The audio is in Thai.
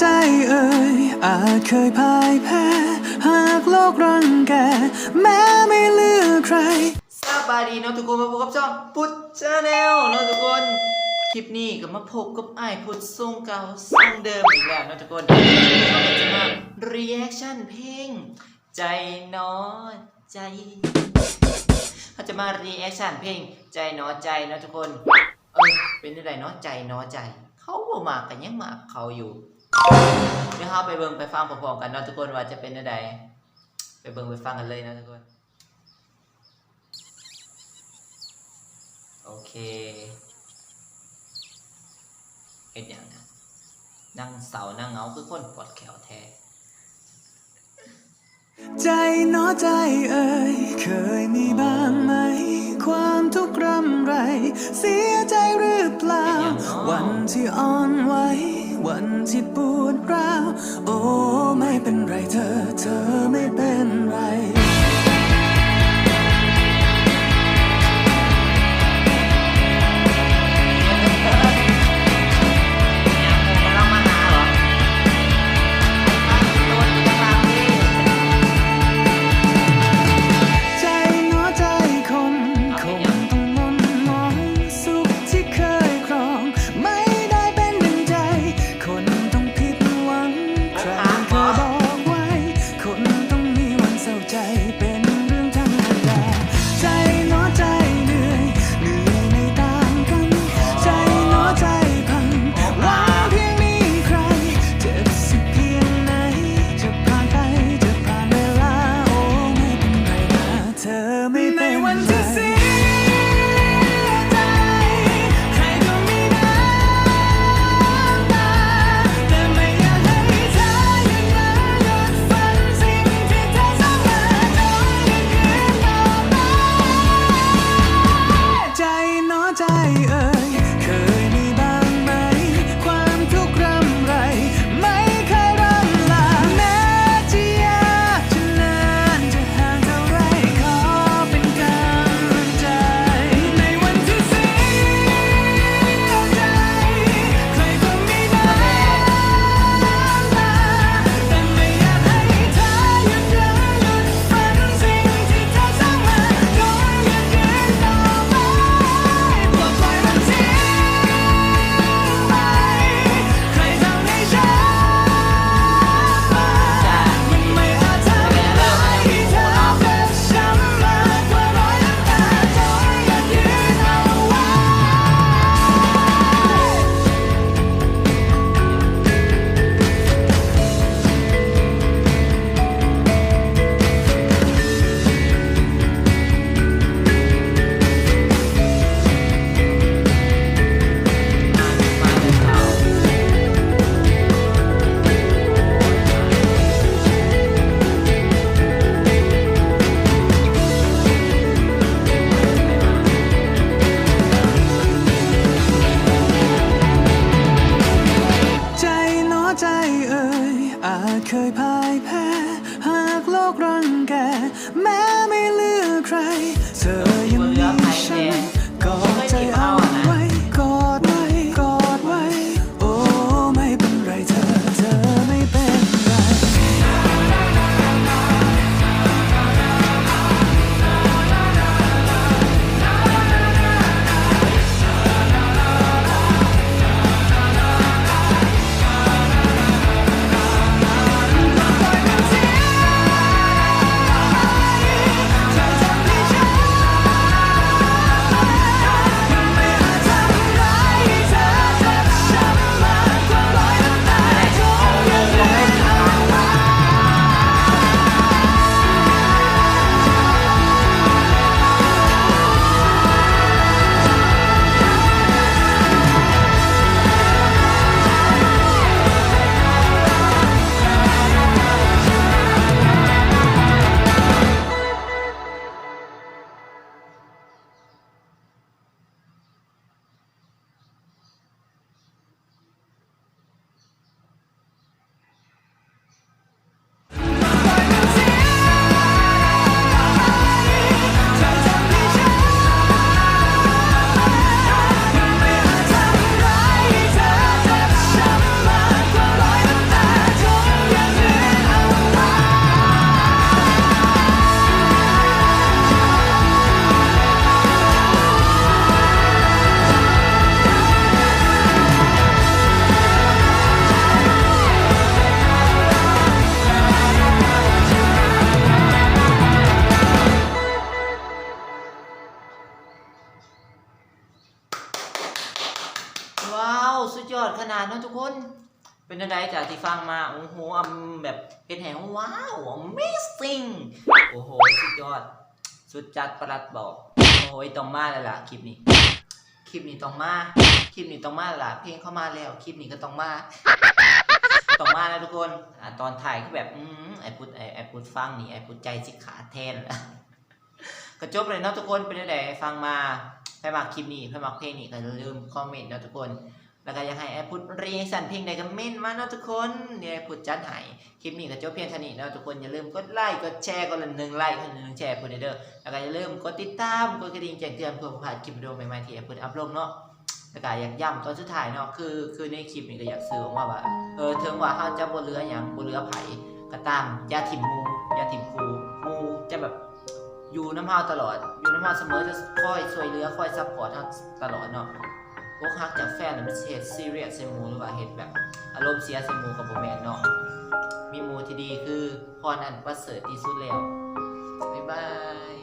ใจเอ่ยอาจเคยพ่ายแพ้ หากโลกรังแก แม้ไม่เลือกใครสบายดีเนาะทุกคนมาพบกับช่องพุทธชาแนลเนาะทุกคนคลิปนี้ก็มาพบกับไอ้พุทธทรงเก่าทรงเดิมอีกแล้วเนาะทุกคนเราก็จะมา reaction เพลงใจนอใจเขาจะมา reaction เพลงใจนอใจนะทุกคนเอ้ยเป็นอะไรเนาะใจนอใจ เขาบ่มากกันยังมากเขาอยู่ เดี๋ยวเราไปเบิ่งไปฟังพร้อมๆกันเนาะทุกคนว่าจะเป็นอะไรไปเบิ่งไปฟังกันเลยนะทุกคน โอเคเฮ็ดอย่างนะนั่งเสานั่งเหงาคือคนปวดแขวแท้ใจหนอใจเอ่ยเคยมีบ้างไหม ความทุกข์รำไร เสียใจหรือเปล่า วันที่อ่อนไหว วันที่ปวดร้าว โอ้ ไม่เป็นไรเธอ เธอไม่เป็นไร ใจเอ่ยอาจเคยพ่ายแพ้ หากโลกรังแก แม้ไม่เลือกใคร เธอยังมีฉัน อดขนาดนะทุกคน เป็นจังไดจากที่ฟังมา โอ้โหอำแบบเป็นแหงว้าว amazing โอ้โห สุดยอด สุดจัดประหลัดบอก โอ้ยต้องมาแล้วล่ะคลิปนี้ คลิปนี้ต้องมา คลิปนี้ต้องมาล่ะ เพลงเข้ามาแล้ว คลิปนี้ก็ต้องมา ต้องมาแล้วทุกคนอ่าตอนถ่ายก็แบบ อืมไอพุดไอไอพุดฟังนี่ไอพุดใจสิขาแทนก็จบเลยเนาะทุกคนเป็นยังไงฟังมาใครมักคลิปนี้ใครมักเพลงนี้ก็อย่าลืมคอมเมนต์นะทุกคน แล้วก็อยากให้ไอพุดรีสันเพลงใดก็เม่นมาเนาะทุกคนเดี๋ยพุดจัดให้คลิปนี้ก็จบเพียงเท่านี้เนาะทุกคนอย่าลืมกดไลค์กดแชร์กดละหนึ่งไลค์คนละหนึ่งแชร์พุดเด้อแล้วก็อย่าลืมกดติดตามกดกระดิ่งแจ้งเตือนเพื่อบ่พลาดคลิปวิดีโอใหม่ๆที่ไอพุดอัพลดเนาะแล้วก็อยากย้ำตอนสุดท้ายเนาะคือคือในคลิปนี้ก็อยากสื่อออกมาว่าเออถึงว่าเฮาจะบ่เหลือหยังบ่เหลือไผ่ก็ตามยาถิ่มมูยาถิ่มครูมูจะแบบอยู่น้ำเฮาตลอด อยู่น้ำเฮาเสมอจะคอยช่วยเหลือคอยซัพพอร์ตเฮาตลอดเนาะ อกหักจากแฟนน่ะมันเหตุซีเรียสใส่หมูหรือว่าเห็ดแบบอารมณ์เสียใส่หมูกับโบแมนเนาะมีหมูที่ดีคือพรอันประเสริฐที่สุดแล้วบ๊ายบาย